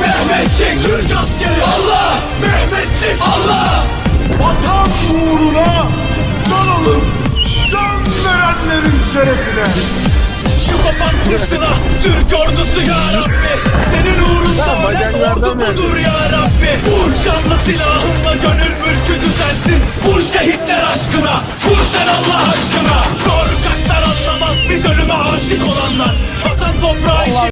Mehmetçik. Türk askeri. Allah. Mehmetçik. Allah. Vatan uğruna can alıp can verenlerin şerefine. Şu kapan kursuna Türk ordusu ya Rabbi. Senin uğrunda ölen ordu budur ya Rabbi? Vur canlı silahınla gönül mülkü düzensin Vur şehitler aşkına. Vur sen Allah aşkına. Korkaklar anlamaz biz ölüme aşık olanlar. Vatan toprağı için